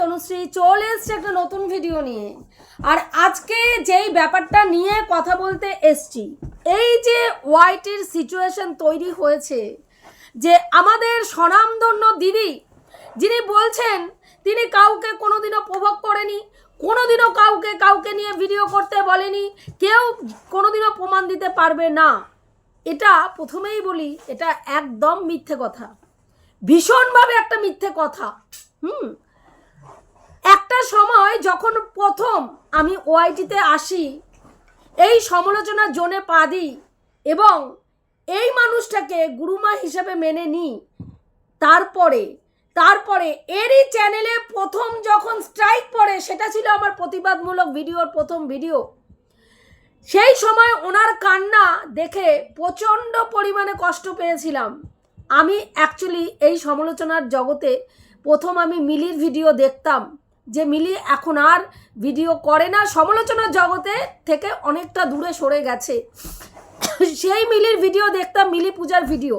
তনুশ্রী, চলে এসছে একটা নতুন ভিডিও নিয়ে। আর আজকে যেই ব্যাপারটা নিয়ে কথা বলতে এসছি, এই যে ওয়াইটির সিচুয়েশন তৈরি হয়েছে, যে আমাদের স্বনামধন্য দিদি, যিনি বলছেন তিনি কাউকে কোনোদিনও প্রভোগ করেনি, কোনোদিনও কাউকে কাউকে নিয়ে ভিডিও করতে বলেনি, কেউ কোনোদিনও প্রমাণ দিতে পারবে না। এটা প্রথমেই বলি, এটা একদম মিথ্যে কথা। ভীষণভাবে একটা মিথ্যে কথা। হুম? একটা সময় যখন প্রথম আমি ওআইটিতে আসি, এই সমালোচনার জোনে পা দিই এবং এই মানুষটাকে গুরুমা হিসেবে মেনে নিই। তারপরে তারপরে এরই চ্যানেলে প্রথম যখন স্ট্রাইক পড়ে, সেটা ছিল আমার প্রতিবাদমূলক ভিডিওর প্রথম ভিডিও। সেই সময় ওনার কান্না দেখে প্রচণ্ড পরিমাণে কষ্ট পেয়েছিলাম। আমি অ্যাকচুয়ালি এই সমালোচনার জগতে প্রথম আমি মিলির ভিডিও দেখতাম। যে মিলি এখন আর ভিডিও করে না সমালোচনার জগতে থেকে অনেকটা দূরে সরে গেছে। সেই মিলির ভিডিও দেখতাম, মিলি পূজার ভিডিও।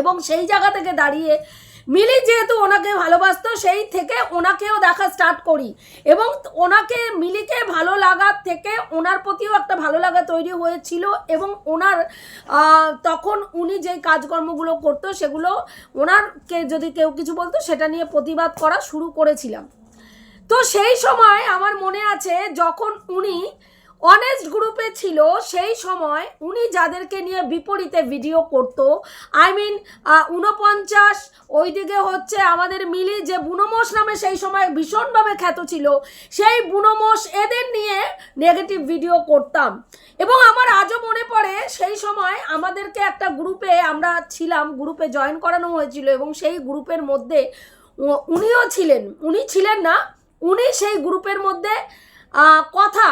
এবং সেই জায়গা থেকে দাঁড়িয়ে মিলি যেহেতু ওনাকে ভালোবাসতো, সেই থেকে ওনাকেও দেখা স্টার্ট করি। এবং ওনাকে, মিলিকে ভালো লাগার থেকে ওনার প্রতিও একটা ভালো লাগা তৈরি হয়েছিল। এবং ওনার তখন উনি যে কাজকর্মগুলো করতো, সেগুলো ওনারকে যদি কেউ কিছু বলতো, সেটা নিয়ে প্রতিবাদ করা শুরু করেছিলাম। তো সেই সময় আমার মনে আছে যখন উনি অনেস্ট গ্রুপে ছিল, সেই সময় উনি যাদেরকে নিয়ে বিপরীতে ভিডিও করতো আই মিন উনপঞ্চাশ ওইদিকে হচ্ছে আমাদের মিলি যে বুনমোষ নামে সেই সময় ভীষণভাবে খ্যাত ছিল, সেই বুনমোষ এদের নিয়ে নেগেটিভ ভিডিও করতাম। এবং আমার আজও মনে পড়ে সেই সময় আমাদেরকে একটা গ্রুপে আমরা ছিলাম গ্রুপে জয়েন করানো হয়েছিল এবং সেই গ্রুপের মধ্যে উনিও ছিলেন। উনি ছিলেন না উনি সেই গ্রুপের মধ্যে কথা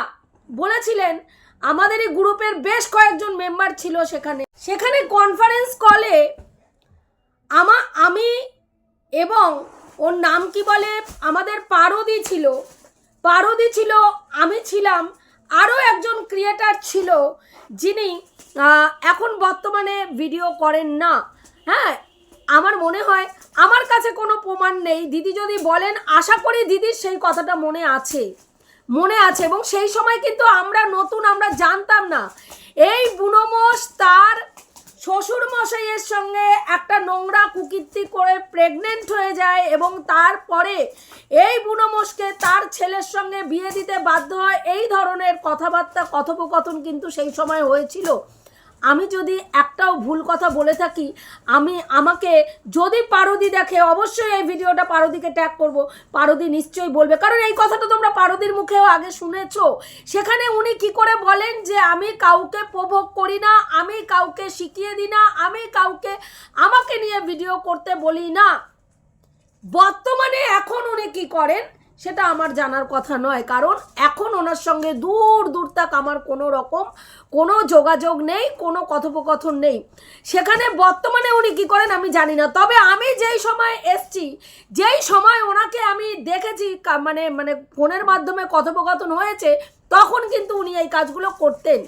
বলেছিলেন। আমাদের এই গ্রুপের বেশ কয়েকজন মেম্বার ছিল সেখানে। সেখানে কনফারেন্স কলে আমা, আমি এবং ওর নাম কি বলে? আমাদের পারদি ছিল। পারদি ছিল, আমি ছিলাম। আরও একজন ক্রিয়েটার ছিল যিনি এখন বর্তমানে ভিডিও করেন না। হ্যাঁ আমার মনে হয় আমার কাছে কোনো প্রমাণ নেই। দিদি যদি বলেন, আশা করি দিদির সেই কথাটা মনে আছে। মনে আছে এবং সেই সময় কিন্তু আমরা নতুন, আমরা জানতাম না। এই বুনোমোষ তার শ্বশুর মশাইয়ের সঙ্গে একটা নোংরা কুকীর্তি করে প্রেগনেন্ট হয়ে যায় এবং তারপরে এই বুনোমোষকে তার ছেলের সঙ্গে বিয়ে দিতে বাধ্য হয়। এই ধরনের কথাবার্তা, কথোপকথন কিন্তু সেই সময় হয়েছিল। আমি যদি একটাও ভুল কথা বলে থাকি, আমি আমাকে যদি পারদি দেখে, অবশ্যই এই ভিডিওটা পারদিকে ট্যাগ করব। পারদি নিশ্চয়ই বলবে। কারণ এই কথাটা তোমরা পারদির মুখেও আগে শুনেছো। সেখানে উনি কি করে বলেন যে, আমি কাউকে প্রভোগ করি না, আমি কাউকে শিখিয়ে দিই না, আমি কাউকে আমাকে নিয়ে ভিডিও করতে বলি না। বর্তমানে এখন উনি কি করেন? সেটা আমার জানার কথা নয়, কারণ এখন ওনার সঙ্গে দূর দূর তাক আমার কোনো রকম কোনো যোগাযোগ নেই, কোনো কথোপকথন নেই। সেখানে বর্তমানে উনি কি করেন আমি জানি না, তবে আমি যেই সময় এসছি, যেই সময় ওনাকে আমি দেখেছি মানে মানে ফোনের মাধ্যমে কথোপকথন হয়েছে, তখন কিন্তু উনি এই কাজগুলো করতেন।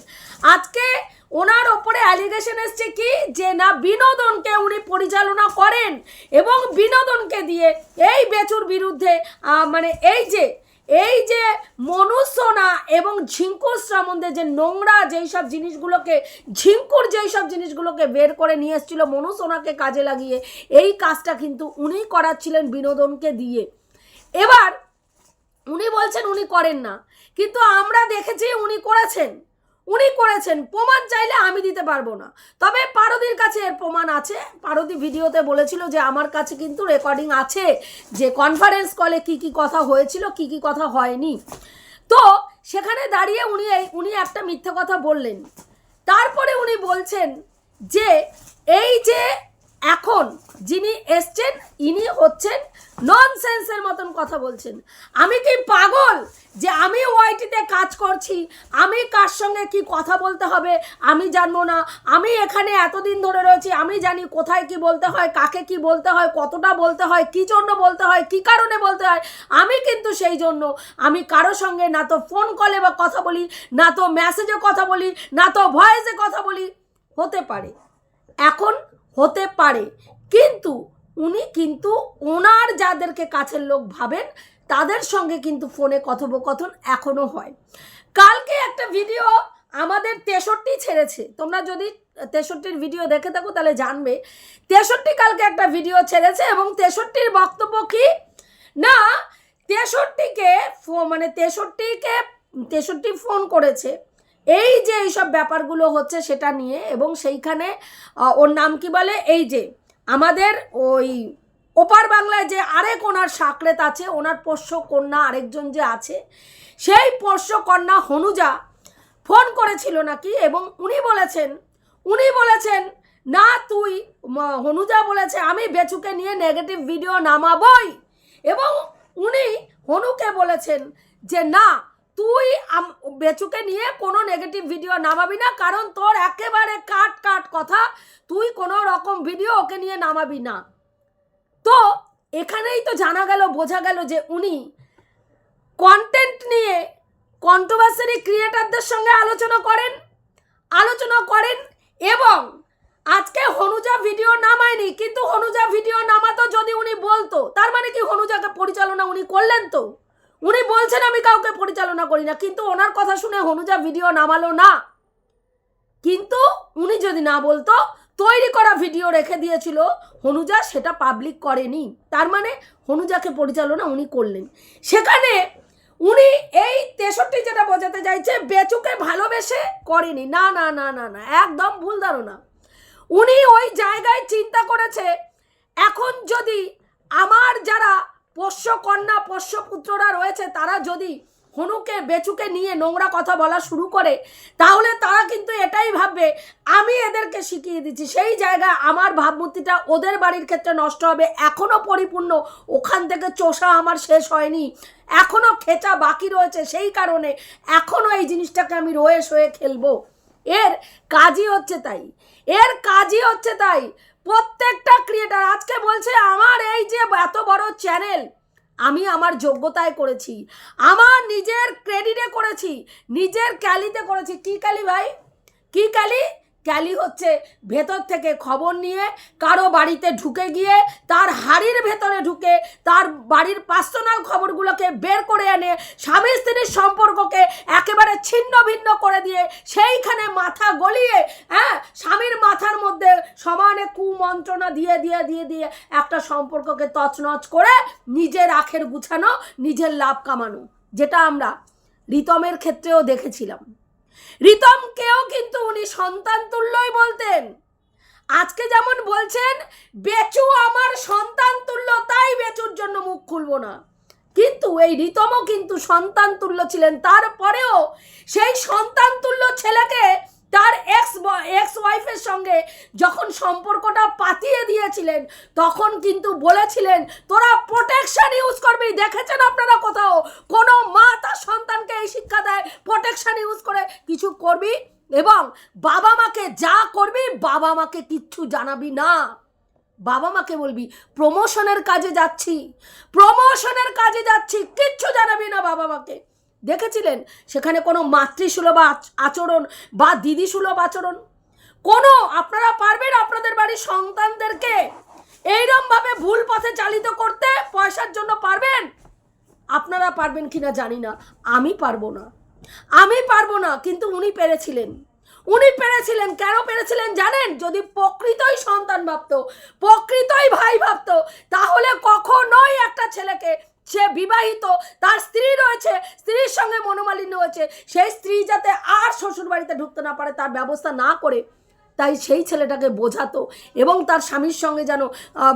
আজকে ওনার ওপরে অ্যালিগেশন এসছে কি? যে না বিনোদনকে উনি পরিচালনা করেন এবং বিনোদনকে দিয়ে এই বেচুর বিরুদ্ধে মানে এই যে এই যে মনুষ্যনা এবং ঝিঙ্কুর সম্বন্ধে যে নোংরা যেই সব জিনিসগুলোকে, ঝিঙ্কুর যেই সব জিনিসগুলোকে বের করে নিয়ে এসেছিল মনুষ্যনাকে কাজে লাগিয়ে, এই কাজটা কিন্তু উনি করাচ্ছিলেন বিনোদনকে দিয়ে। এবার উনি বলছেন উনি করেন না। কিন্তু আমরা দেখেছি উনি করেছেন। উনি করেছেন, প্রমাণ চাইলে আমি দিতে পারব না। তবে পারদির কাছে এর প্রমাণ আছে। পারদি ভিডিওতে বলেছিল যে আমার কাছে কিন্তু রেকর্ডিং আছে যে কনফারেন্স কলে কি কি কথা হয়েছিল, কি কি কথা হয়নি। তো সেখানে দাঁড়িয়ে উনি উনি একটা মিথ্যে কথা বললেন। তারপরে উনি বলছেন যে এই যে এখন যিনি এসছেন, ইনি হচ্ছেন ননসেন্সের মতন কথা বলছেন। আমি কি পাগল যে আমি ওয়াইটিতে কাজ করছি? আমি কার সঙ্গে কি কথা বলতে হবে? আমি জানব না। আমি এখানে এতদিন ধরে রয়েছি, আমি জানি কোথায় কি বলতে হয়, কাকে কি বলতে হয়, কতটা বলতে হয়, কি জন্য বলতে হয়, কি কারণে বলতে হয়। আমি কিন্তু সেই জন্য। আমি কারও সঙ্গে না তো ফোন কলে বা কথা বলি, না তো মেসেজে কথা বলি, না তো ভয়েসে কথা বলি, হতে পারে। এখন হতে পারে। কিন্তু উনি কিন্তু ওনার যাদেরকে কাছের লোক ভাবেন, তাদের সঙ্গে কিন্তু ফোনে কথোপকথন এখনও হয়। কালকে একটা ভিডিও আমাদের তেষট্টি ছেড়েছে। তোমরা যদি তেষট্টির ভিডিও দেখে থাকো তাহলে জানবে, তেষট্টি কালকে একটা ভিডিও ছেড়েছে এবং তেষট্টির বক্তব্য কি? না, তেষট্টিকে ফো- মানে তেষট্টিকে তেষট্টি ফোন করেছে। এই যে এইসব ব্যাপারগুলো হচ্ছে সেটা নিয়ে এবং সেইখানে ওর নাম কি বলে? এই যে আমাদের ওই ওপার বাংলায় যে আরেক ওনার সাকরেত আছে, ওনার পোষ্য কন্যা আরেকজন যে আছে, সেই পোষ্য কন্যা হনুজা ফোন করেছিল নাকি এবং উনি বলেছেন উনি বলেছেন, না তুই হনুজা বলেছে, আমি বেচুকে নিয়ে নেগেটিভ ভিডিও নামাবই। এবং উনি হনুকে বলেছেন যে, না তুই বেচুকে নিয়ে কোনো নেগেটিভ ভিডিও নামাবি না, কারণ তোর একেবারে কাট কাট কথা। তুই কোনো রকম ভিডিও ওকে নিয়ে নামাবি না। তো এখানেই তো জানা গেল, বোঝা গেল যে উনি কন্টেন্ট নিয়ে কন্ট্রোভার্সারি ক্রিয়েটারদের সঙ্গে আলোচনা করেন আলোচনা করেন এবং আজকে হনুজা ভিডিও নামায়নি, কিন্তু হনুজা ভিডিও নামাতো যদি উনি বলতো, তার মানে কি হনুজাকে পরিচালনা উনি করলেন তো? উনি বলছেন আমি কাউকে পরিচালনা করি না, কিন্তু ওনার কথা শুনে হনুজা ভিডিও নামালো না। কিন্তু উনি যদি না বলতো, তৈরি করা ভিডিও রেখে দিয়েছিল, হনুজা সেটা পাবলিক করেনি। তার মানে হনুজাকে পরিচালনা উনি করলেন। সেখানে উনি এই তেষট্টি যেটা বোঝাতে চাইছে, বেচুকে ভালোবেসে করেনি। না না না না না, একদম ভুল ধারণা। উনি ওই জায়গায় চিন্তা করেছে, এখন যদি আমার যারা পোষ্য কন্যা পোষ্য পুত্ররা রয়েছে, তারা যদি হনুকে, বেচুকে নিয়ে নোংরা কথা বলা শুরু করে, তাহলে তারা কিন্তু এটাই ভাববে, আমি এদেরকে শিখিয়ে দিচ্ছি। সেই জায়গায় আমার ভাবমূর্তিটা ওদের বাড়ির ক্ষেত্রে নষ্ট হবে এখনও পরিপূর্ণ, ওখান থেকে চোষা আমার শেষ হয়নি এখনও খেচা বাকি রয়েছে, সেই কারণে এখনও এই জিনিসটাকে আমি রয়ে সয়ে খেলব। এর কাজই হচ্ছে তাই, এর কাজই হচ্ছে তাই প্রত্যেকটা ক্রিয়েটার আজকে বলছে আমার এই যে এত বড় চ্যানেল আমি আমার যোগ্যতায় করেছি, আমার নিজের ক্রেডিটে করেছি, নিজের ক্যালিতে করেছি। কি ক্যালি ভাই? কি ক্যালি? ক্যালি হচ্ছে ভেতর থেকে খবর নিয়ে কারও বাড়িতে ঢুকে গিয়ে তার হাড়ির ভেতরে ঢুকে তার বাড়ির পার্সোনাল খবরগুলোকে বের করে এনে স্বামী স্ত্রীর সম্পর্ককে একেবারে ছিন্ন ভিন্ন করে দিয়ে সেইখানে মাথা গলিয়ে হ্যাঁ স্বামীর মাথার মধ্যে সমানে কুমন্ত্রণা দিয়ে দিয়ে দিয়ে দিয়ে একটা সম্পর্ককে তছনছ করে নিজের আখের গুছানো, নিজের লাভ কামানো, যেটা আমরা রিতমের ক্ষেত্রেও দেখেছিলাম। রিতমকেও কিন্তু উনি সন্তান তুল্যই বলতেন। আজকে যেমন বলছেন, বেচু আমার সন্তান তুল্য, তাই বেচুর জন্য মুখ খুলবো না। কিন্তু এই রিতমও কিন্তু সন্তান তুল্য ছিলেন। তারপরেও সেই সন্তান তুল্য ছেলেকে তার এক্স এক্স ওয়াইফের সঙ্গে যখন সম্পর্কটা পাতিয়ে দিয়েছিলেন, তখন কিন্তু বলেছিলেন, তোরা প্রোটেকশন ইউজ করবি। দেখেছেন আপনারা কোথাও? কোনো মা তার সন্তানকে এই শিক্ষা দেয় প্রোটেকশন ইউজ করে কিছু করবি এবং বাবা মাকে যা করবি, বাবা মাকে কিচ্ছু জানাবি না। বাবা মাকে বলবি প্রমোশনের কাজে যাচ্ছি প্রমোশনের কাজে যাচ্ছি, কিচ্ছু জানাবি না বাবা মাকে। দেখেছিলেন? সেখানে কোনো মাতৃসুলভ আচ- আচরণ বা দিদিসুলভ আচরণ? কোনো? আপনারা পারবেন আপনাদের বাড়ির সন্তানদেরকে এইরমভাবে ভুল পথে চালিত করতে? পয়সার জন্য পারবেন? আপনারা পারবেন কি না জানি না। আমি পারব না। আমি পারব না, কিন্তু উনি পেরেছিলেন। উনি পেরেছিলেন। কেন পেরেছিলেন জানেন? যদি প্রকৃতই সন্তান ভাবতো, প্রকৃতই ভাই ভাবতো, তাহলে কখনোই একটা ছেলেকে সে বিবাহিত, তার স্ত্রী রয়েছে, স্ত্রীর সঙ্গে মনোমালিন্য হয়েছে, সেই স্ত্রী যাতে আর শ্বশুর বাড়িতে ঢুকতে না পারে, তার ব্যবস্থা না করে, তাই সেই ছেলেটাকে বোঝাতো এবং তার স্বামীর সঙ্গে যেন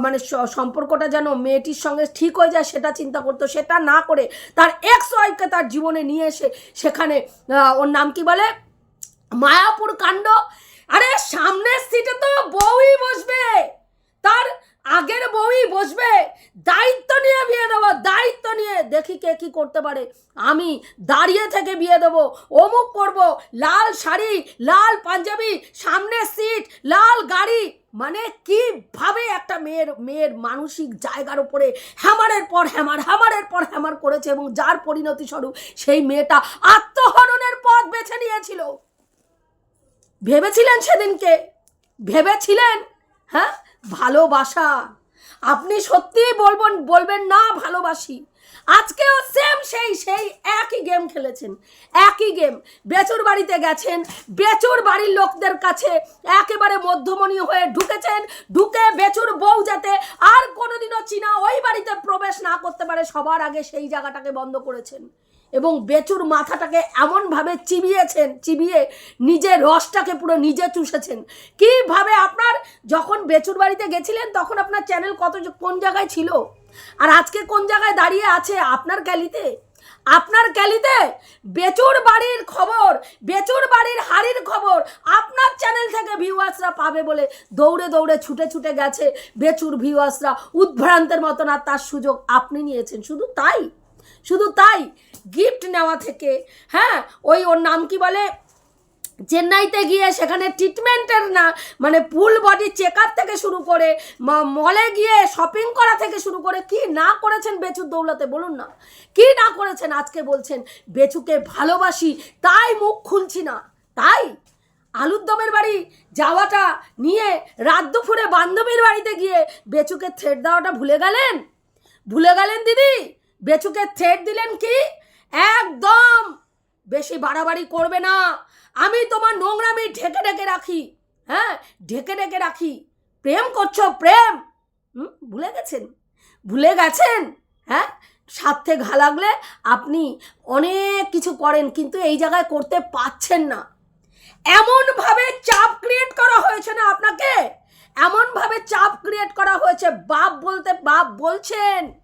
মানে সম্পর্কটা যেন মেয়েটির সঙ্গে ঠিক হয়ে যায়, সেটা চিন্তা করতো, সেটা না করে তার এক্স ওয়াইফকে তার জীবনে নিয়ে এসে সেখানে ওর নাম কি বলে? মায়াপুর কাণ্ড। আরে, সামনের সিটে তো বউই বসবে। তার আগের বউই বসবে। দায়িত্ব নিয়ে বিয়ে দেবো, দায়িত্ব নিয়ে। দেখি কে কি করতে পারে। আমি দাঁড়িয়ে থেকে বিয়ে দেবো। অমুক করব। লাল শাড়ি, লাল পাঞ্জাবি, সামনের সিট, লাল গাড়ি। মানে কীভাবে একটা মেয়ের মেয়ের মানসিক জায়গার উপরে হ্যামারের পর হ্যামার, হ্যামারের পর হ্যামার করেছে এবং যার পরিণতি স্বরূপ সেই মেয়েটা আত্মহরণের পথ বেছে নিয়েছিল। ভেবেছিলেন সেদিনকে? ভেবেছিলেন? হ্যাঁ? ভালোবাসা। আপনি সত্যিই বলবেন বলবেন না ভালোবাসি। আজকেও সেম সেই সেই একই গেম খেলেছেন, একই গেম বেচুর বাড়িতে গেছেন, বেচুর বাড়ির লোকদের কাছে একেবারে মধ্যমণি হয়ে ঢুকেছেন, ঢুকে বেচুর বউ যাতে আর কোনোদিনও চীনা ওই বাড়িতে প্রবেশ না করতে পারে, সবার আগে সেই জায়গাটাকে বন্ধ করেছেন। এবং বেচুর মাথাটাকে এমনভাবে চিবিয়েছেন, চিবিয়ে নিজের রসটাকে পুরো নিজে চুষেছেন। কীভাবে আপনার যখন বেচুর বাড়িতে গেছিলেন, তখন আপনার চ্যানেল কত কোন জায়গায় ছিল? আর আজকে কোন জায়গায় দাঁড়িয়ে আছে আপনার ক্যালিতে? আপনার ক্যালিতে বেচুর বাড়ির খবর, বেচুর বাড়ির হাড়ির খবর আপনার চ্যানেল থেকে ভিউয়ার্সরা পাবে বলে দৌড়ে দৌড়ে ছুটে ছুটে গেছে বেচুর ভিউয়ার্সরা উদ্ভ্রান্তের মতন আর তার সুযোগ আপনি নিয়েছেন, শুধু তাই? শুধু তাই গিফট নেওয়া থেকে হ্যাঁ ওই ওর নাম কি বলে? চেন্নাইতে গিয়ে সেখানে ট্রিটমেন্টের না মানে ফুল বডি চেক থেকে শুরু করে মলে গিয়ে শপিং করা থেকে শুরু করে, কি না করেছেন বেচুর দৌলতে, বলুন না। কি না করেছেন আজকে বলছেন, বেচুকে ভালোবাসি, তাই মুখ খুলছি না। তাই আলুর দমের বাড়ি যাওয়াটা নিয়ে রাত দুপুরে বান্ধবীর বাড়িতে গিয়ে বেচুকে থ্রেড দেওয়াটা ভুলে গেলেন? ভুলে গেলেন দিদি? বেচুকে থ্রেড দিলেন কি? একদম! বেশি বাড়াবাড়ি করবে না। আমি তোমার নোংরামি ঢেকে ঢেকে রাখি। হ্যাঁ ঢেকে ঢেকে রাখি। প্রেম করছ, প্রেম! হুম, ভুলে গেছেন? ভুলে গেছেন? হ্যাঁ স্বার্থে ঘা লাগলে আপনি অনেক কিছু করেন, কিন্তু এই জায়গায় করতে পারছেন না। এমনভাবে চাপ ক্রিয়েট করা হয়েছে না আপনাকে? এমনভাবে চাপ ক্রিয়েট করা হয়েছে। বাপ বলতে, বাপ বলছেন।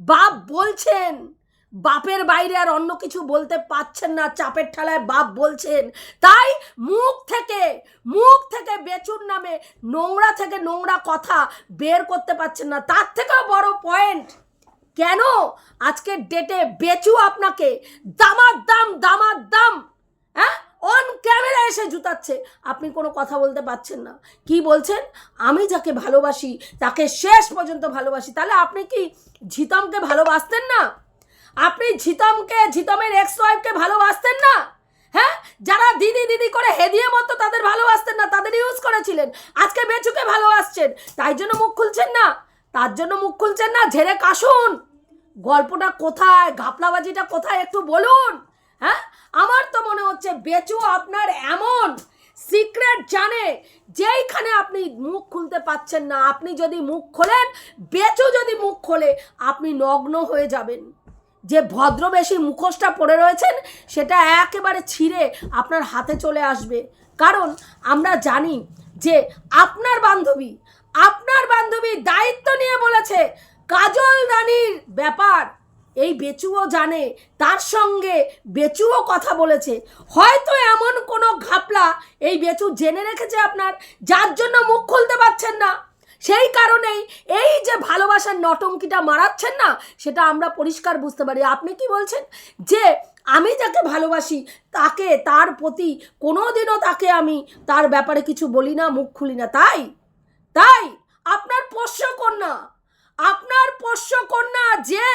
বাপ বলছেন। বাপের বাইরে আর অন্য কিছু বলতে পাচ্ছেন না। চাপের ঠেলায় বাপ বলছেন, তাই মুখ থেকে মুখ থেকে বেচুর নামে নোংরা থেকে নোংরা কথা বের করতে পারছেন না। তার থেকেও বড় পয়েন্ট কেন? আজকের ডেটে বেচু আপনাকে, দামার দাম দামার দাম হ্যাঁ? অন ক্যামেরা এসে জুতাচ্ছে। আপনি কোনো কথা বলতে পারছেন না। কি বলছেন? আমি যাকে ভালোবাসি, তাকে শেষ পর্যন্ত ভালোবাসি। তাহলে আপনি কি ঝিতমকে ভালোবাসতেন না? আপনি ঝিতমকে ঝিতমের এক্স ওয়াইফকে ভালোবাসতেন না? হ্যাঁ? যারা দিদি দিদি করে হেদিয়ে মতো তাদের ভালোবাসতেন না, তাদের ইউজ করেছিলেন। আজকে বেচুকে ভালোবাসছেন, তাই জন্য মুখ খুলছেন না? তার জন্য মুখ খুলছেন না? ঝেড়ে কাশুন। গল্পটা কোথায়? ঘাপলাবাজিটা কোথায়? একটু বলুন। হ্যাঁ? আমার তো মনে হচ্ছে বেচু আপনার এমন সিক্রেট জানে যেইখানে আপনি মুখ খুলতে পাচ্ছেন না। আপনি যদি মুখ খোলেন, বেচু যদি মুখ খোলে, আপনি নগ্ন হয়ে যাবেন। যে ভদ্রবেশী মুখোশটা পড়ে রয়েছেন, সেটা একেবারে ছিঁড়ে আপনার হাতে চলে আসবে। কারণ আমরা জানি যে আপনার বান্ধবী আপনার বান্ধবী দায়িত্ব নিয়ে বলেছে, কাজল রানীর ব্যাপার। এই বেচুও জানে, তার সঙ্গে বেচুও কথা বলেছে। হয়তো এমন কোনো ঘাপলা এই বেচু জেনে রেখেছে আপনার, যার জন্য মুখ খুলতে পারছেন না। সেই কারণেই এই যে ভালোবাসার নটঙ্কিটা মারাচ্ছেন না, সেটা আমরা পরিষ্কার বুঝতে পারি। আপনি কি বলছেন? যে আমি যাকে ভালোবাসি, তাকে, তার প্রতি কোনোদিনও তাকে আমি তার ব্যাপারে কিছু বলি না, মুখ খুলি না। তাই? তাই? আপনার পোষ্য কন্যা, আপনার পোষ্য কন্যা যে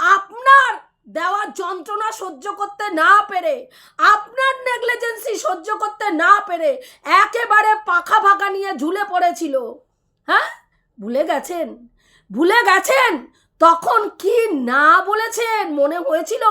আপনার দেওয়া যন্ত্রণা সহ্য করতে না পেরে, আপনার নেগলিজেন্সি সহ্য করতে না পেরে একেবারে পাখা ফাঁকা নিয়ে ঝুলে পড়েছিল। হ্যাঁ? ভুলে গেছেন? ভুলে গেছেন? তখন কি না বলেছেন? মনে হয়েছিল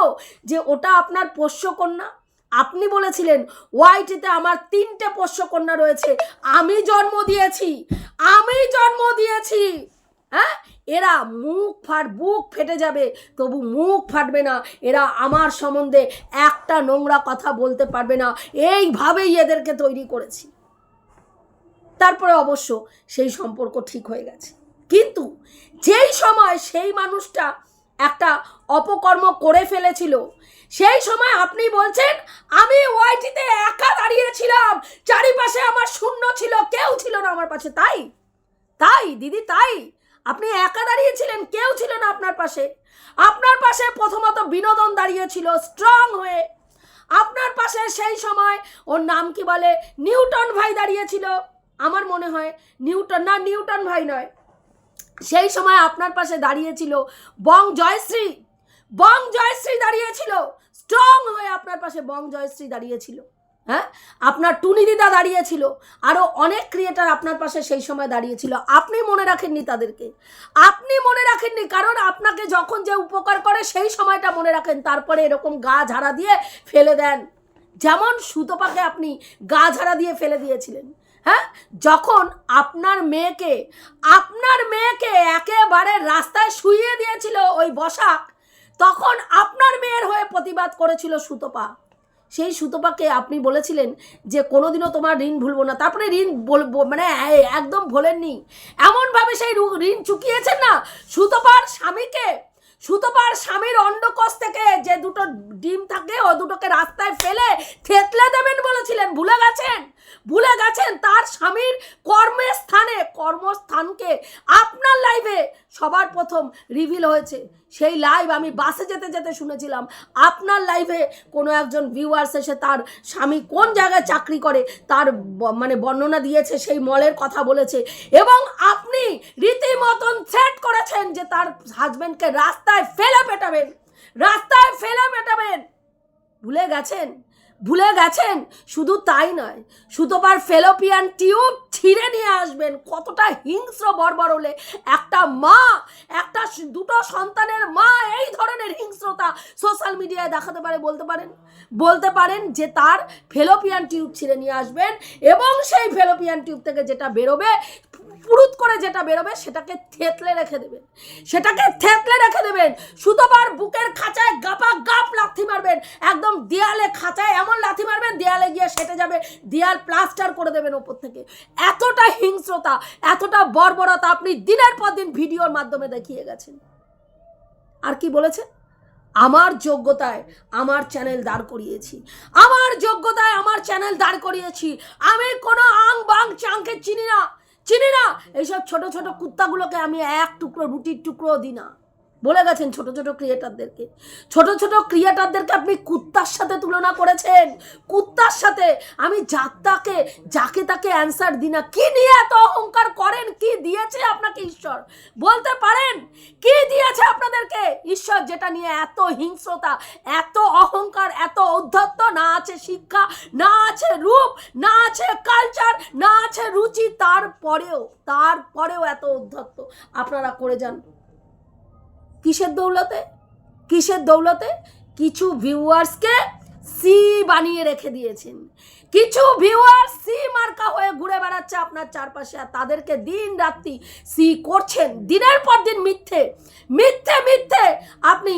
যে ওটা আপনার পোষ্যকন্যা? আপনি বলেছিলেন, ওয়াইটিতে আমার তিনটে পোষ্যকন্যা রয়েছে। আমি জন্ম দিয়েছি। আমি জন্ম দিয়েছি। হ্যাঁ? এরা মুখ ফাট, বুক ফেটে যাবে, তবু মুখ ফাটবে না। এরা আমার সম্বন্ধে একটা নোংরা কথা বলতে পারবে না। এইভাবেই এদেরকে তৈরি করেছি। তারপরে অবশ্য সেই সম্পর্ক ঠিক হয়ে গেছে। কিন্তু যেই সময় সেই মানুষটা একটা অপকর্ম করে ফেলেছিল, সেই সময় আপনি বলছেন, আমি ওয়াইটিতে একা দাঁড়িয়েছিলাম। চারিপাশে আমার শূন্য ছিল, কেউ ছিল না আমার পাশে। তাই? তাই, দিদি, তাই? আপনি একা দাঁড়িয়েছিলেন, কেউ ছিল না আপনার পাশে। আপনার পাশে প্রথমত বিনোদন দাঁড়িয়েছিল স্ট্রং হয়ে। আপনার পাশে সেই সময়, ওর নাম কি বলে? নিউটন ভাই দাঁড়িয়েছিল। আমার মনে হয় নিউটন, না, নিউটন ভাই নয়। সেই সময় আপনার পাশে দাঁড়িয়েছিল বং জয়শ্রী। বং জয়শ্রী দাঁড়িয়েছিল। স্ট্রং হয়ে আপনার পাশে বং জয়শ্রী দাঁড়িয়েছিল। হ্যাঁ? আপনার টুনি দিদা দাঁড়িয়েছিল আরও অনেক ক্রিয়েটার আপনার পাশে সেই সময় দাঁড়িয়েছিল। আপনি মনে রাখেননি তাদেরকে? আপনি মনে রাখেননি? কারণ আপনাকে যখন যে উপকার করে সেই সময়টা মনে রাখেন, তারপরে এরকম গা ঝাড়া দিয়ে ফেলে দেন। যেমন সুতোপাকে আপনি গা ঝাড়া দিয়ে ফেলে দিয়েছিলেন হ্যাঁ? যখন আপনার মেয়েকে আপনার মেয়েকে একেবারে রাস্তায় শুইয়ে দিয়েছিল ওই বসাক, তখন আপনার মেয়ের হয়ে প্রতিবাদ করেছিল সুতপা। সেই সুতপাকে আপনি বলেছিলেন যে কোনোদিনও তোমার ঋণ ভুলবো না। তারপরে ঋণ মানে একদম ভোলেননি। এমনভাবে সেই ঋণ চুকিয়েছেন না? সুতপার স্বামীকে, সুতপার স্বামীর অন্ডকোষ থেকে যে দুটো ডিম থাকে, ও দুটোকে রাস্তায় ফেলে থেতলে দেবেন বলেছিলেন। ভুলে গেছেন? ভুলে গেছেন তার স্বামীর কর্মের স্থানে, কর্মস্থানকে। আপনার লাইভে সবার প্রথম রিভিল হয়েছে। সেই লাইভ আমি বাসে যেতে যেতে শুনেছিলাম। আপনার লাইভে কোনো একজন ভিউয়ার্স এসে তার স্বামী কোন জায়গায় চাকরি করে, তার মানে বর্ণনা দিয়েছে, সেই মলের কথা বলেছে। এবং আপনি রীতিমতন সেট করেছেন যে তার হাজবেন্ডকে রাস্তায় ফেলে পেটাবেন। রাস্তায় ফেলে পেটাবেন। ভুলে গেছেন? ভুলে গেছেন? শুধু তাই নয় সুতোবার ফেলোপিয়ান টিউব ছিঁড়ে নিয়ে আসবেন। কতটা হিংস্র বর্বর হলে একটা মা, একটা দুটো সন্তানের মা এই ধরনের হিংস্রতা সোশ্যাল মিডিয়ায় দেখাতে পারে, বলতে পারেন? বলতে পারেন যে তার ফেলোপিয়ান টিউব ছিঁড়ে নিয়ে আসবেন এবং সেই ফেলোপিয়ান টিউব থেকে যেটা বেরোবে পুরুত করে যেটা বেরোবে সেটাকে থেতলে রেখে দেবেন। সেটাকে থেতলে রেখে দেবেন। সুতোবার বুকের খাঁচায় গাপা গাপ লাথি মারবেন। একদম দেয়ালে খাঁচায় এমন লাথি মারবেন, দেয়ালে গিয়ে সেটে যাবে, দেয়াল প্লাস্টার করে দেবেন ওপর থেকে। এতটা হিংস্রতা, এতটা বর্বরতা আপনি দিনের পর দিন ভিডিওর মাধ্যমে দেখিয়ে গেছেন। আর কি বলেছে? আমার যোগ্যতায় আমার চ্যানেল দাঁড় করিয়েছি। আমার যোগ্যতায় আমার চ্যানেল দাঁড় করিয়েছি। আমি কোনো আং বাং চাংকে চিনি না। চিনি না? এইসব ছোট ছোট কুত্তাগুলোকে আমি এক টুকরো রুটির টুকরো দিই না। বলে গেছেন ছোট ছোট ক্রিয়েটারদেরকে। ছোট ছোট ক্রিয়েটারদেরকে আপনি কুত্তার সাথে তুলনা করেছেন। কুত্তার সাথে। আমি যাত্রাকে, যাকে তাকে অ্যান্সার দিই না। কি নিয়ে এত অহংকার করেন? কি দিয়েছে আপনাকে ঈশ্বর? বলতে পারেন? কি দিয়েছে আপনাদেরকে? ঈশ্বর, যেটা নিয়ে এত হিংস্রতা, এত অহংকার, এত ঔদ্ধত্য, না আছে শিক্ষা, না আছে রূপ, না আছে কালচার না আছে রুচি, তারপরেও তারপরেও এত ঔদ্ধত্য। আপনারা করে যান। কিসের দৌলতে? কিসের দৌলতে? কিছু ভিউয়ার্সকে সি বানিয়ে রেখে দিয়েছেন। কিছু ভিউয়ার সি মার্কা হয়ে ঘুরে বেড়াচ্ছে আপনার চারপাশে আর তাদেরকে দিন রাত্রি সি করছেন। দিনের পর দিন মিথ্যে মিথ্যে মিথ্যে আপনি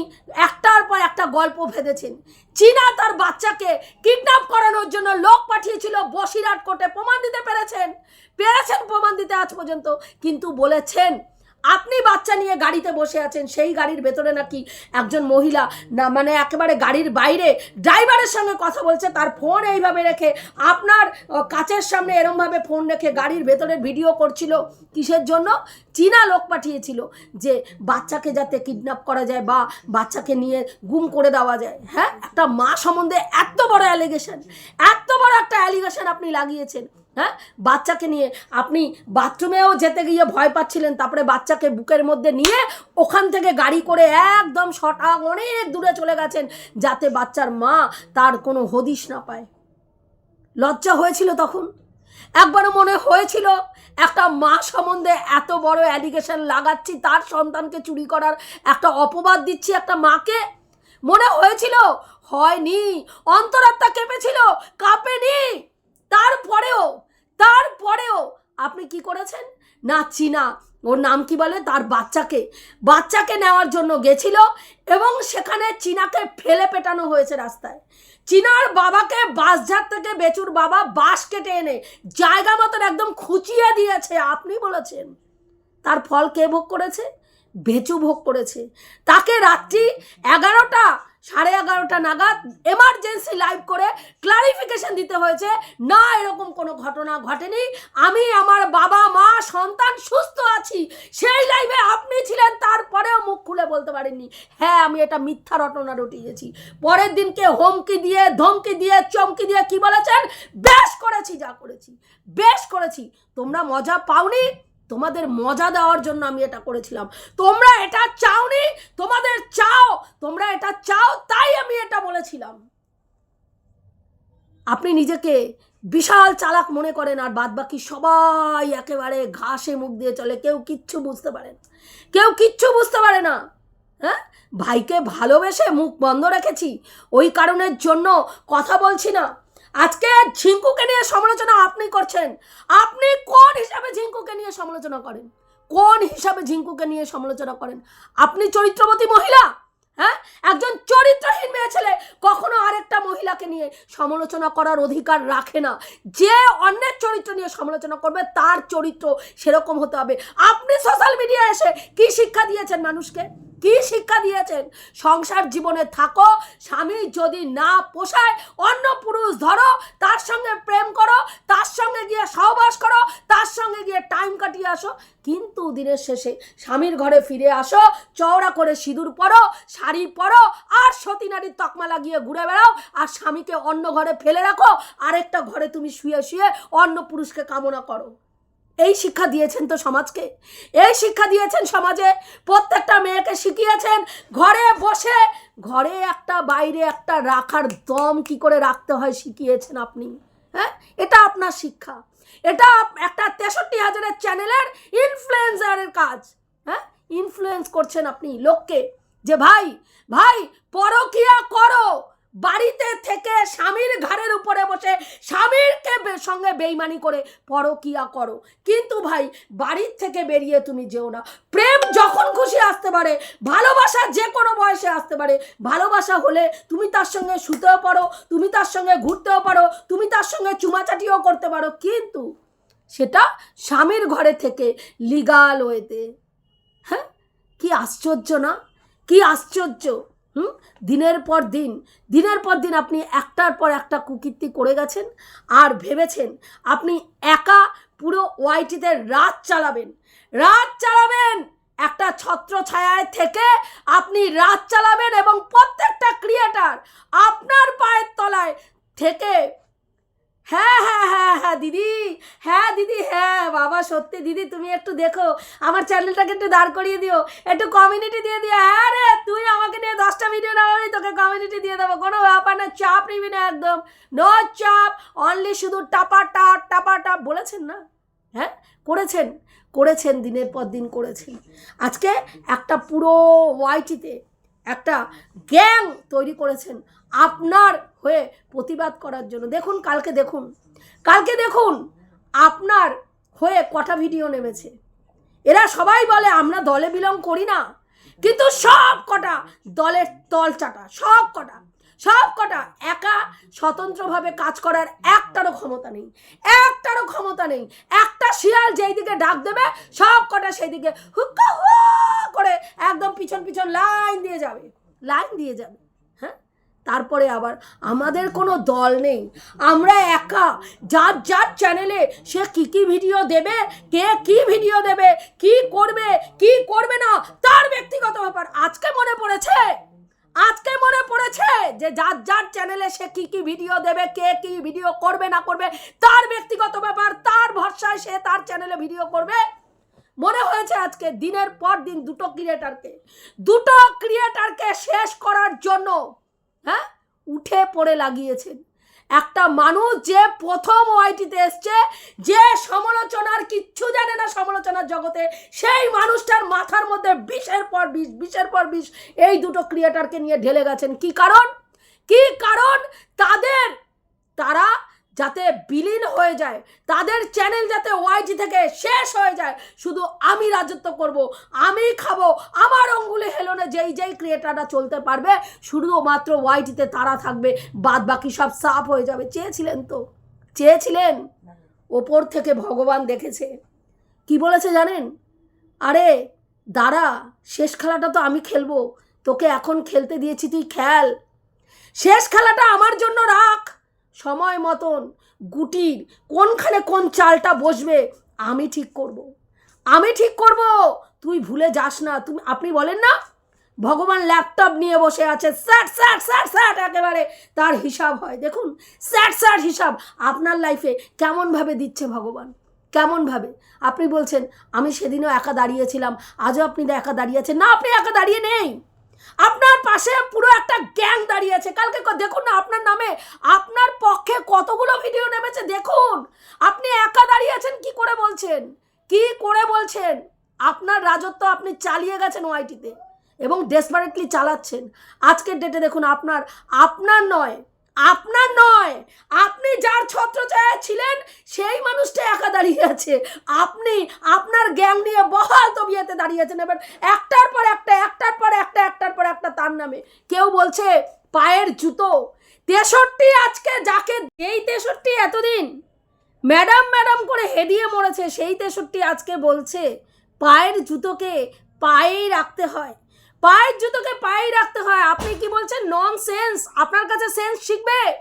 একটার পর একটা গল্প ভেদেছেন চীনা তার বাচ্চাকে কিডন্যাপ করানোর জন্য লোক পাঠিয়েছিল, বসিরহাট কোর্টে প্রমাণ দিতে পেরেছেন। পেরেছেন প্রমাণ দিতে আজ পর্যন্ত, কিন্তু বলেছেন আপনি বাচ্চা নিয়ে গাড়িতে বসে আছেন, সেই গাড়ির ভেতরে নাকি একজন মহিলা, না মানে একেবারে গাড়ির বাইরে ড্রাইভারের সঙ্গে কথা বলছে, তার ফোন এইভাবে রেখে, আপনার কাচের সামনে এরমভাবে ফোন রেখে গাড়ির ভেতরে ভিডিও করছিল, কিসের জন্য? চীনা লোক পাঠিয়েছিল যে বাচ্চাকে যাতে কিডন্যাপ করা যায় বা বাচ্চাকে নিয়ে গুম করে দেওয়া যায়। হ্যাঁ একটা মা সম্বন্ধে এত বড় অ্যালিগেশন এত বড় একটা অ্যালিগেশন আপনি লাগিয়েছেন। হ্যাঁ? বাচ্চাকে নিয়ে আপনি বাথরুমেও যেতে গিয়ে ভয় পাচ্ছিলেন, তারপরে বাচ্চাকে বুকের মধ্যে নিয়ে ওখান থেকে গাড়ি করে একদম শটাং অনেক দূরে চলে গেছেন যাতে বাচ্চার মা তার কোনো হদিশ না পায়। লজ্জা হয়েছিল তখন? একবারও মনে হয়েছিল একটা মা সম্বন্ধে এত বড় অ্যালিগেশন লাগাচ্ছি, তার সন্তানকে চুরি করার একটা অপবাদ দিচ্ছি একটা মাকে? মনে হয়েছিল? হয়নি। অন্তরাত্মা কেঁপেছিল? কাঁপেনি? তারপরেও তারপরেও আপনি কি করেছেন? না। চীনা ওর নাম কি বলে? তার বাচ্চাকে। বাচ্চাকে নেওয়ার জন্য গেছিল এবং সেখানে চীনাকে ফেলে পেটানো হয়েছে রাস্তায়। চীনার বাবাকে বাসঝাট থেকে বেচুর বাবা বাঁশ কেটে এনে জায়গা মতন একদম খুঁচিয়ে দিয়েছে, আপনি বলেছেন। তার ফল কে ভোগ করেছে? বেচু ভোগ করেছে। তাকে রাত্রি এগারোটা সাড়ে এগারোটা নাগাদ এমার্জেন্সি লাইভ করে ক্লারিফিকেশন দিতে হয়েছে। না, এরকম কোনো ঘটনা ঘটেনি। আমি আমার বাবা, মা, সন্তান সুস্থ আছি। সেই লাইভে আপনি ছিলেন, তারপরেও মুখ খুলে বলতে পারেননি। হ্যাঁ আমি এটা মিথ্যা রটনা রটিয়েছি। পরের দিনকে হুমকি দিয়ে, ধমকি দিয়ে, চমকি দিয়ে কি বলেছেন? বেশ করেছি, যা করেছি। বেশ করেছি। তোমরা মজা পাওনি। তোমাদের মজা দেওয়ার জন্য আমি এটা করেছিলাম। তোমরা এটা চাওনি, তোমাদের চাও, তোমরা এটা চাও, তাই আমি এটা বলেছিলাম। আপনি নিজেকে বিশাল চালাক মনে করেন আর বাদ বাকি সবাই একেবারে ঘাসে মুখ দিয়ে চলে, কেউ কিচ্ছু বুঝতে পারে না। কেউ কিচ্ছু বুঝতে পারে না। হ্যাঁ? ভাইকে ভালোবেসে মুখ বন্ধ রেখেছি। ওই কারণের জন্য কথা বলছি না। আজকে ঝিঙ্কুকে নিয়ে সমালোচনা আপনি করছেন। আপনি কোন হিসাবে ঝিঙ্কুকে নিয়ে সমালোচনা করেন? কোন হিসাবে ঝিঙ্কুকে নিয়ে সমালোচনা করেন? আপনি চরিত্রবতী মহিলা হ্যাঁ? একজন চরিত্রহীন মেয়ে ছেলে কখনো আরেকটা মহিলাকে নিয়ে সমালোচনা করার অধিকার রাখে না। যে অন্যের চরিত্র নিয়ে সমালোচনা করবে, তার চরিত্র সেরকম হতে হবে। আপনি সোশ্যাল মিডিয়া এসে কি শিক্ষা দিয়েছেন মানুষকে? কি শিক্ষা দিয়েছেন? সংসার জীবনে থাকো, স্বামী যদি না পোষায়, অন্য পুরুষ ধরো, তার সঙ্গে প্রেম করো, তার সঙ্গে গিয়ে সহবাস করো, তার সঙ্গে গিয়ে টাইম কাটিয়ে আসো। কিন্তু দিনের শেষে স্বামীর ঘরে ফিরে আসো, চওড়া করে সিঁদুর পরো, শাড়ি পরো, আর সতী নারীর তকমা লাগিয়ে ঘুরে বেড়াও, আর স্বামীকে অন্য ঘরে ফেলে রাখো, আরেকটা ঘরে তুমি শুয়ে শুয়ে অন্য পুরুষকে কামনা করো। এই শিক্ষা দিয়েছেন তো সমাজকে। এই শিক্ষা দিয়েছেন সমাজে। প্রত্যেকটা মেয়েকে শিখিয়েছেন, ঘরে বসে, ঘরে একটা বাইরে একটা রাখার দম কি করে রাখতে হয় শিখিয়েছেন আপনি হ্যাঁ? এটা আপনার শিক্ষা। এটা একটা তেষট্টি হাজারের চ্যানেলের ইনফ্লুয়েন্সারের কাজ হ্যাঁ? ইনফ্লুয়েন্স করছেন আপনি লোককে যে, ভাই ভাই, পরকিয়া করো বাড়িতে থেকে স্বামীর ঘাড়ের উপরে বসে স্বামীরকে সঙ্গে বেইমানি করে পরকিয়া করো। কিন্তু ভাই, বাড়ির থেকে বেরিয়ে তুমি যেও না। প্রেম যখন খুশি আসতে পারে, ভালোবাসা যে কোনো বয়সে আসতে পারে। ভালোবাসা হলে তুমি তার সঙ্গে শুতেও পারো, তুমি তার সঙ্গে ঘুরতেও পারো, তুমি তার সঙ্গে চুমাচাটিও করতে পারো। কিন্তু সেটা স্বামীর ঘরে থেকে লিগাল ওয়েতে হ্যাঁ? কি আশ্চর্য না? কি আশ্চর্য? হুম? দিনের পর দিন, দিনের পর দিন আপনি একটার পর একটা কুকীর্তি করে গেছেন আর ভেবেছেন আপনি একা পুরো ওয়াইটিতে রাত চালাবেন। রাত চালাবেন! একটা ছত্র ছায়ায় থেকে আপনি রাত চালাবেন এবং প্রত্যেকটা ক্রিয়েটার আপনার পায়ের তলায় থেকে হ্যাঁ হ্যাঁ হ্যাঁ হ্যাঁ দিদি। হ্যাঁ দিদি হ্যাঁ বাবা, সত্যি, দিদি, তুমি একটু দেখো। আমার চ্যানেলটাকে একটু দাঁড় করিয়ে দিও। একটু কমিউনিটি দিয়ে দিও। হ্যাঁ রে, তুই আমাকে নিয়ে দশটা ভিডিও না আমি তোকে কমিউনিটি দিয়ে দেবো। কোনো ব্যাপার না, চাপ নিবি না একদম। নো চাপ অনলি শুধু টাপা, টাপ টাপা, টাপ। বলেছেন না? হ্যাঁ করেছেন। করেছেন, দিনের পর দিন করেছেন। আজকে একটা পুরো ওয়াইটিতে একটা গ্যাং তৈরি করেছেন আপনার হয়ে প্রতিবাদ করার জন্য। দেখুন, কালকে দেখুন। কালকে দেখুন, আপনার হয়ে কটা ভিডিও নেমেছে। এরা সবাই বলে, আমরা দলে বিলং করি না। কিন্তু সব কটা দলের তল চাটা, সব কটা সব কটা একা স্বতন্ত্রভাবে কাজ করার একটারও ক্ষমতা নেই, একটারও ক্ষমতা নেই। একটা শিয়াল যেই দিকে ডাক দেবে, সব কটা সেই দিকে করে একদম পিছন পিছন লাইন দিয়ে যাবে, লাইন দিয়ে যাবে হ্যাঁ? তারপরে আবার আমাদের কোনো দল নেই। আমরা একা, যার যার চ্যানেলে সে কি কি ভিডিও দেবে, কে কি ভিডিও দেবে, কি করবে কি করবে না, তার ব্যক্তিগত ব্যাপার। আজকে মনে পড়েছে? আজকে মনে পড়েছে যে যার যার চ্যানেলে সে কি কি ভিডিও দেবে, কে কি ভিডিও করবে, না করবে, তার ব্যক্তিগত ব্যাপার, তার ভরসায় সে তার চ্যানেলে ভিডিও করবে। মনে হয়েছে আজকে দিনের পর দিন দুটো ক্রিয়েটারকে দুটো ক্রিয়েটারকে শেষ করার জন্য হ্যাঁ উঠে পড়ে লাগিয়েছেন। একটা মানুষ যে প্রথম ওয়াইটিতে এসছে, যে সমালোচনার কিচ্ছু জানে না সমালোচনার জগতে, সেই মানুষটার মাথার মধ্যে বিষের পর বিষ, বিষের পর বিষ, এই দুটো ক্রিয়েটারকে নিয়ে ঢেলে গেছেন। কি কারণ? কি কারণ? তাদের যাতে বিলীন হয়ে যায়। তাদের চ্যানেল যাতে ওয়াইটি থেকে শেষ হয়ে যায়। শুধু আমি রাজত্ব করব, আমি খাব, আমার অঙ্গুলে হেলনে যেই যেই ক্রিয়েটাররা চলতে পারবে, শুধুমাত্র ওয়াইটিতে তারা থাকবে বাদ বাকি সব সাফ হয়ে যাবে। চেয়েছিলেন তো, চেয়েছিলেন? ওপর থেকে ভগবান দেখেছে। কি বলেছে জানেন? আরে, দাঁড়া, শেষ খেলাটা তো আমি খেলব, তোকে এখন খেলতে দিয়েছি, তুই খেল। শেষ খেলাটা আমার জন্য রাখ। সময় মতন গুটির কোনখানে কোন চালটা বসবে, আমি ঠিক করব। আমি ঠিক করব, তুই ভুলে যাস না। তুমি, আপনি বলেন না? ভগবান ল্যাপটপ নিয়ে বসে আছে। স্যাট স্যাট স্যাট স্যাট একেবারে তার হিসাব হয়। দেখুন স্যাট স্যাট হিসাব আপনার লাইফে কেমনভাবে দিচ্ছে ভগবান? কেমনভাবে? আপনি বলছেন, আমি সেদিনও একা দাঁড়িয়েছিলাম, আজও আপনি একা দাঁড়িয়েছেন না, আপনি একা দাঁড়িয়ে নেই। আপনার পাশে পুরো একটা গ্যাং দাঁড়িয়ে আছে। কালকে দেখুন না, আপনার নামে আপনার পক্ষে কতগুলো ভিডিও নেমেছে, দেখুন। আপনি একা দাঁড়িয়ে আছেন, কি করে বলছেন? কি করে বলছেন? আপনার রাজত্ব আপনি চালিয়ে গেছেন ওআইটিতে এবং ডেসপারেটলি চালাচ্ছেন। আজকের ডেটে দেখুন, আপনার আপনার নয় আপনার নয়, আপনি যার ছত্রছায়া ছিলেন, সেই মানুষটা একা দাঁড়িয়ে আছে। আপনি আপনার গ্যাং নিয়ে বহাল তবিয়াতে দাঁড়িয়েছেন। এবার একটার পর একটা, একটার পর একটা, একটার পর একটা তার নামে। কেউ বলছে, পায়ের জুতো। তেষট্টি আজকে যাকে, এই তেষট্টি এতদিন? ম্যাডাম ম্যাডাম করে হেডিয়ে মরেছে, সেই তেষট্টি আজকে বলছে, পায়ের জুতোকে পায়েই রাখতে হয়। পায়ের জুতোকে পায়েই রাখতে হয়। আপনি কি বলছেন? নন সেন্স আপনার কাছে সেন্স শিখবে?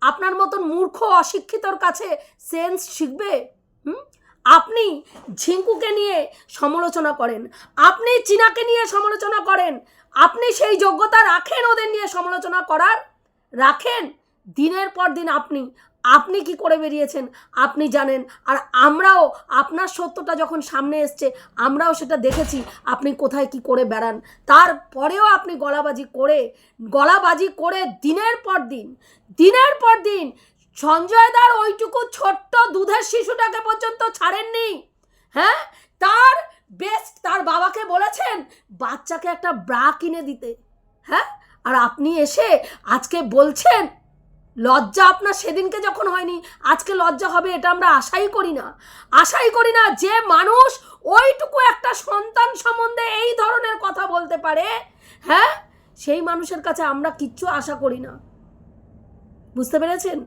আপনার মতন মূর্খ, অশিক্ষিতর কাছে সেন্স শিখবে? হুম? আপনি ঝিঙ্কুকে নিয়ে সমালোচনা করেন। আপনি চীনাকে নিয়ে সমালোচনা করেন। আপনি সেই যোগ্যতা রাখেন ওদের নিয়ে সমালোচনা করার। রাখেন। দিনের পর দিন আপনি আপনি কি করে বেরিয়েছেন? আপনি জানেন। আর আমরাও আপনার সত্যটা যখন সামনে এসছে, আমরাও সেটা দেখেছি আপনি কোথায় কি করে বেড়ান। তারপরেও আপনি গলাবাজি করে গলাবাজি করে দিনের পর দিন, দিনের পর দিন সঞ্জয় দার ওইটুকু ছোট্ট দুধের শিশুটাকে পর্যন্ত ছাড়েননি। হ্যাঁ? তার বেস্ট তার বাবাকে বলেছেন বাচ্চাকে একটা ব্রা কিনে দিতে। হ্যাঁ? আর আপনি এসে আজকে বলছেন লজ্জা আপনার সেদিনকে যখন হয়নি, আজকে লজ্জা হবে এটা আমরা আশাই করি না। আশাই করি না যে মানুষ ওইটুকু একটা সন্তান সম্বন্ধে এই ধরনের কথা বলতে পারে হ্যাঁ? সেই মানুষের কাছে আমরা কিচ্ছু আশা করি না। বুঝতে পেরেছেন?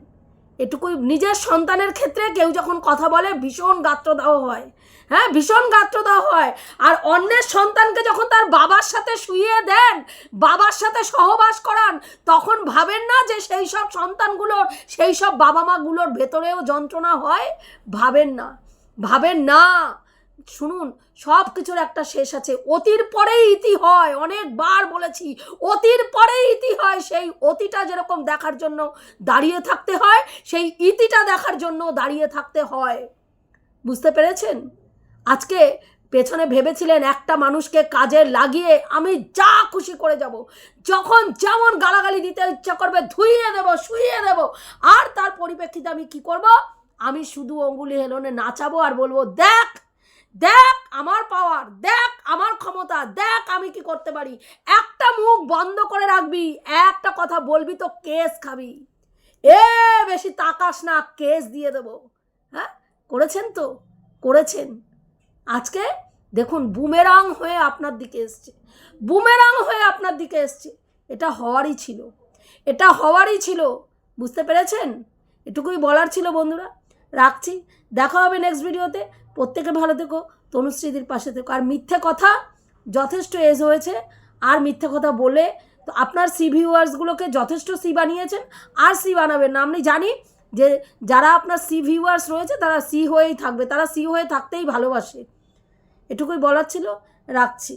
এটুকুই নিজের সন্তানের ক্ষেত্রে কেউ যখন কথা বলে, ভীষণ গাত্রদাহ হয়। হ্যাঁ ভীষণ গাত্রদাহ হয়। আর অন্যের সন্তানকে যখন তার বাবার সাথে শুয়ে দেন, বাবার সাথে সহবাস করান, তখন ভাবেন না যে সেই সব সন্তানগুলোর, সেই সব বাবা মাগুলোর ভেতরেও যন্ত্রণা হয়? ভাবেন না। ভাবেন না। শুনুন সব কিছুর একটা শেষ আছে। অতির পরেই ইতি হয়, অনেকবার বলেছি, অতির পরেই ইতি হয়। সেই অতিটা যেরকম দেখার জন্য দাঁড়িয়ে থাকতে হয়, সেই ইতিটা দেখার জন্য দাঁড়িয়ে থাকতে হয়। বুঝতে পেরেছেন? আজকে পেছনে ভেবেছিলেন একটা মানুষকে কাজে লাগিয়ে আমি যা খুশি করে যাব। যখন যেমন গালাগালি দিতে ইচ্ছা করবে, ধুইয়ে দেব, শুইয়ে দেব। আর তার পরিপ্রেক্ষিতে আমি কি করব? আমি শুধু অঙ্গুলি হেলনে নাচাবো আর বলব, দেখ দেখ আমার পাওয়ার দেখ আমার ক্ষমতা, দেখ আমি কি করতে পারি। একটা মুখ বন্ধ করে রাখবি, একটা কথা বলবি তো কেস খাবি। এ, বেশি তাকাস না কেস দিয়ে দেবো। হ্যাঁ করেছেন তো? করেছেন। আজকে দেখুন বুমেরাং হয়ে আপনার দিকে এসছে। বুমেরাং হয়ে আপনার দিকে এসছে। এটা হওয়ারই ছিল। এটা হওয়ারই ছিল। বুঝতে পেরেছেন? এটুকুই বলার ছিল বন্ধুরা। রাখছি। দেখা হবে নেক্সট ভিডিওতে প্রত্যেকে ভালো থেকো, তনুশ্রীদির পাশে থেকো। আর মিথ্যে কথা যথেষ্ট এজ হয়েছে, আর মিথ্যে কথা বলে তো আপনার সি ভিউয়ার্সগুলোকে যথেষ্ট সি বানিয়েছেন, আর সি বানাবেন না। আমি জানি যে যারা আপনার সি ভিউয়ার্স রয়েছে, তারা সি হয়েই থাকবে, তারা সি হয়ে থাকতেই ভালোবাসে। এটুকুই বলার ছিল, রাখছি।